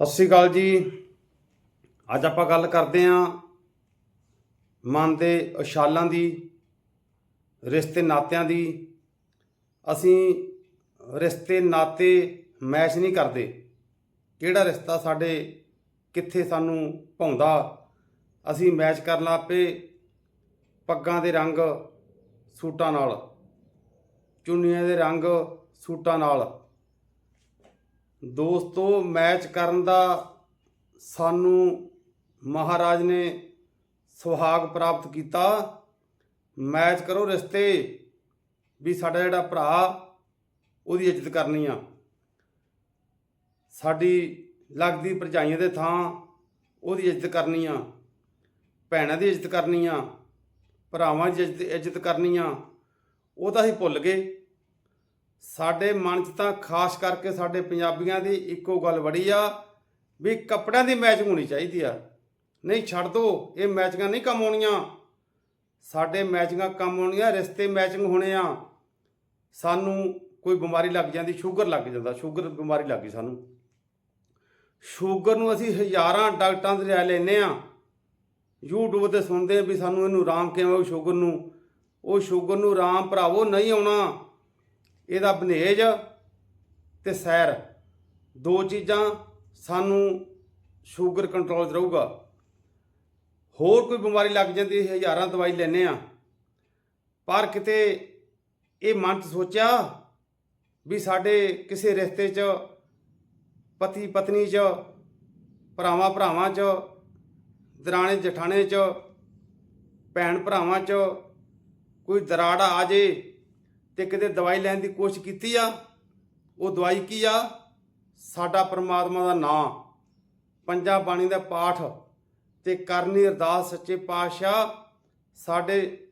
ਸਤਿ ਸ਼੍ਰੀ ਅਕਾਲ ਜੀ। ਅੱਜ ਆਪਾਂ ਗੱਲ ਕਰਦੇ ਆਂ ਮਨ ਦੇ ਉਛਾਲਾਂ ਦੀ, ਰਿਸ਼ਤੇ ਨਾਤਿਆਂ ਦੀ। ਅਸੀਂ ਰਿਸ਼ਤੇ ਨਾਤੇ ਮੈਚ ਨਹੀਂ ਕਰਦੇ। ਕਿਹੜਾ ਰਿਸ਼ਤਾ ਸਾਡੇ ਕਿੱਥੇ ਸਾਨੂੰ ਭਾਉਂਦਾ ਅਸੀਂ ਮੈਚ ਕਰਨ ਲੱਗ ਪਏ ਪੱਗਾਂ ਦੇ ਰੰਗ ਸੂਟਾਂ ਨਾਲ, ਚੁੰਨੀਆਂ ਦੇ ਰੰਗ ਸੂਟਾਂ ਨਾਲ। ਦੋਸਤੋ, ਮੈਚ ਕਰਨ ਦਾ ਸਾਨੂੰ ਮਹਾਰਾਜ ਨੇ ਸੁਹਾਗ ਪ੍ਰਾਪਤ ਕੀਤਾ। ਮੈਚ ਕਰੋ ਰਿਸ਼ਤੇ, ਵੀ ਸਾਡਾ ਜਿਹੜਾ ਭਰਾ, ਉਹਦੀ ਇੱਜ਼ਤ ਕਰਨੀ ਆ। ਸਾਡੀ ਲੱਗਦੀ ਭਰਜਾਈਆਂ ਦੇ ਥਾਂ ਉਹਦੀ ਇੱਜ਼ਤ ਕਰਨੀ ਆ, ਭੈਣਾਂ ਦੀ ਇੱਜ਼ਤ ਕਰਨੀ ਆ, ਭਰਾਵਾਂ ਦੀ ਇੱਜ਼ਤ ਇੱਜ਼ਤ ਕਰਨੀ ਆ। ਉਹ ਤਾਂ ਅਸੀਂ ਭੁੱਲ ਗਏ। ਸਾਡੇ ਮਨ 'ਚ ਤਾਂ ਖਾਸ ਕਰਕੇ ਸਾਡੇ ਪੰਜਾਬੀਆਂ ਦੀ ਇੱਕੋ ਗੱਲ ਬੜੀ ਆ ਵੀ ਕੱਪੜਿਆਂ ਦੀ ਮੈਚਿੰਗ ਹੋਣੀ ਚਾਹੀਦੀ ਆ। ਨਹੀਂ ਛੱਡ ਦੋ, ਇਹ ਮੈਚਿੰਗਾਂ ਨਹੀਂ ਕੰਮ ਆਉਣੀਆਂ। ਸਾਡੇ ਮੈਚਿੰਗਾਂ ਕੰਮ ਆਉਣੀਆਂ, ਰਿਸ਼ਤੇ ਮੈਚਿੰਗ ਹੋਣੇ ਆ। ਸਾਨੂੰ ਕੋਈ ਬਿਮਾਰੀ ਲੱਗ ਜਾਂਦੀ, ਸ਼ੂਗਰ ਲੱਗ ਜਾਂਦਾ, ਸ਼ੂਗਰ ਬਿਮਾਰੀ ਲੱਗ ਗਈ ਸਾਨੂੰ। ਸ਼ੂਗਰ ਨੂੰ ਅਸੀਂ ਹਜ਼ਾਰਾਂ ਡਾਕਟਰਾਂ ਦੇ ਰਿਆ ਲੈਨੇ ਆ। YouTube ਤੇ ਸੁਣਦੇ ਆ ਵੀ ਸਾਨੂੰ ਇਹਨੂੰ ਆਰਾਮ ਕਿਵੇਂ ਆਊ ਸ਼ੂਗਰ ਨੂੰ। ਉਹ ਸ਼ੂਗਰ ਨੂੰ ਆਰਾਮ ਭਰਾਵੋ, ਨਹੀਂ ਆਉਣਾ। ਇਹਦਾ ਬਨੇਜ ਤੇ ਸੈਰ। ਦੋ ਚੀਜ਼ਾਂ ਸਾਨੂੰ ਸ਼ੂਗਰ ਕੰਟਰੋਲ 'ਚ ਰਹੂਗਾ। ਹੋਰ ਕੋਈ ਬਿਮਾਰੀ ਲੱਗ ਜਾਂਦੀ ਹੈ, ਹਜ਼ਾਰਾਂ ਦਵਾਈ ਲੈਨੇ ਆ ਪਰ ਕਿਤੇ ਇਹ ਮਨ 'ਚ ਸੋਚਿਆ ਵੀ ਸਾਡੇ ਕਿਸੇ ਰਿਸ਼ਤੇ 'ਚ, ਪਤੀ ਪਤਨੀ 'ਚ, ਭਰਾਵਾਂ ਭਰਾਵਾਂ 'ਚ, ਦਰਾਣੇ ਜਠਾਣੇ 'ਚ, ਭੈਣ ਭਰਾਵਾਂ 'ਚ ਕੋਈ ਦਰਾੜ ਆ ਜੇ ਤੇ ਕਿਤੇ ਦਵਾਈ ਲੈਣ ਦੀ ਕੋਸ਼ਿਸ਼ ਕੀਤੀ ਆ, ਉਹ ਦਵਾਈ ਕੀ ਆ? ਸਾਡਾ ਪਰਮਾਤਮਾ ਦਾ ਨਾਮ ਪੰਜਾਂ ਬਾਣੀ ਦਾ ਪਾਠ ਤੇ ਕਰਨੀ ਅਰਦਾਸ ਸੱਚੇ ਪਾਤਸ਼ਾਹ, ਸਾਡੇ